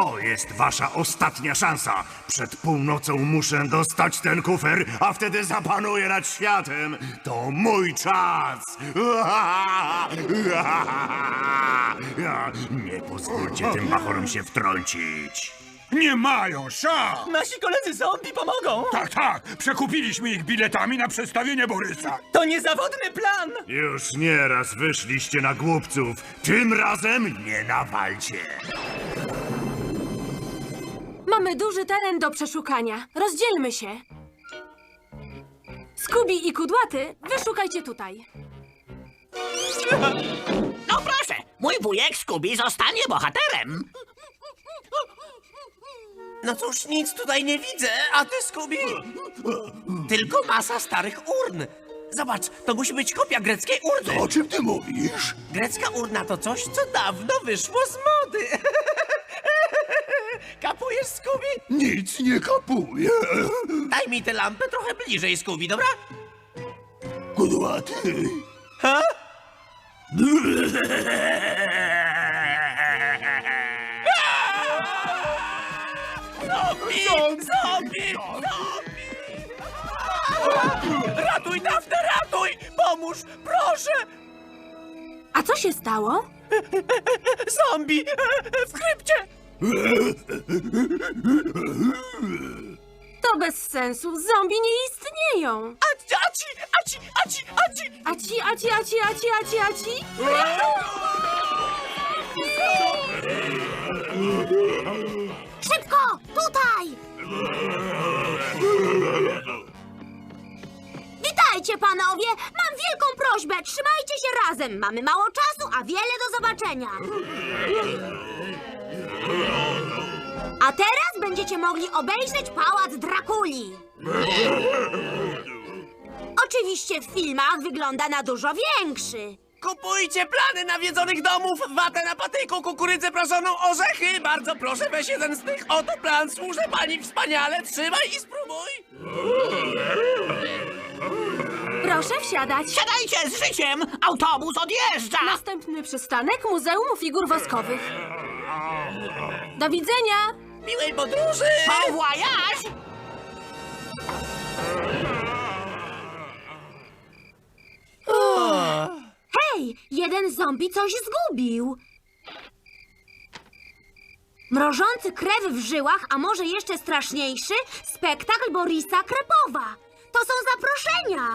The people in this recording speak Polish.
To jest wasza ostatnia szansa. Przed północą muszę dostać ten kufer, a wtedy zapanuję nad światem. To mój czas. Nie pozwólcie tym bachorom się wtrącić. Nie mają szans! Nasi koledzy zombie pomogą! Tak, tak, przekupiliśmy ich biletami na przedstawienie Borysa. To niezawodny plan! Już nieraz wyszliście na głupców. Tym razem nie na walcie. Mamy duży teren do przeszukania. Rozdzielmy się. Skubi i Kudłaty, wyszukajcie tutaj. No proszę, mój wujek Scooby zostanie bohaterem. No cóż, nic tutaj nie widzę, a ty, Scooby? Tylko masa starych urn. Zobacz, to musi być kopia greckiej urny. O czym ty mówisz? Grecka urna to coś, co dawno wyszło z mody. Kapujesz, Scooby? Nic nie kapuję. Daj mi tę lampę trochę bliżej, Scooby, dobra? Kudłaty. Zombie! Zombie! Zombie! Ratuj, Dafne, ratuj! Pomóż, proszę! A co się stało? Zombie! W krypcie! To bez sensu. Zombie nie istnieją. Aci, aci, aci, aci, aci! Aci, aci, aci, aci, aci, aci. Szybko! Tutaj! Witajcie, panowie! Mam wielką prośbę. Trzymajcie się razem. Mamy mało czasu, a wiele do zobaczenia. A teraz będziecie mogli obejrzeć pałac Drakuli. Oczywiście w filmach wygląda na dużo większy. Kupujcie plany nawiedzonych domów, watę na patyku, kukurydzę proszoną, orzechy! Bardzo proszę, weź jeden z tych oto plan. Służę pani wspaniale. Trzymaj i spróbuj. Proszę wsiadać. Siadajcie z życiem, autobus odjeżdża. Następny przystanek Muzeum Figur Woskowych. Do widzenia. Miłej podróży! Au voyage! Hej, jeden zombie coś zgubił. Mrożący krew w żyłach, a może jeszcze straszniejszy, spektakl Borisa Krepowa. To są zaproszenia.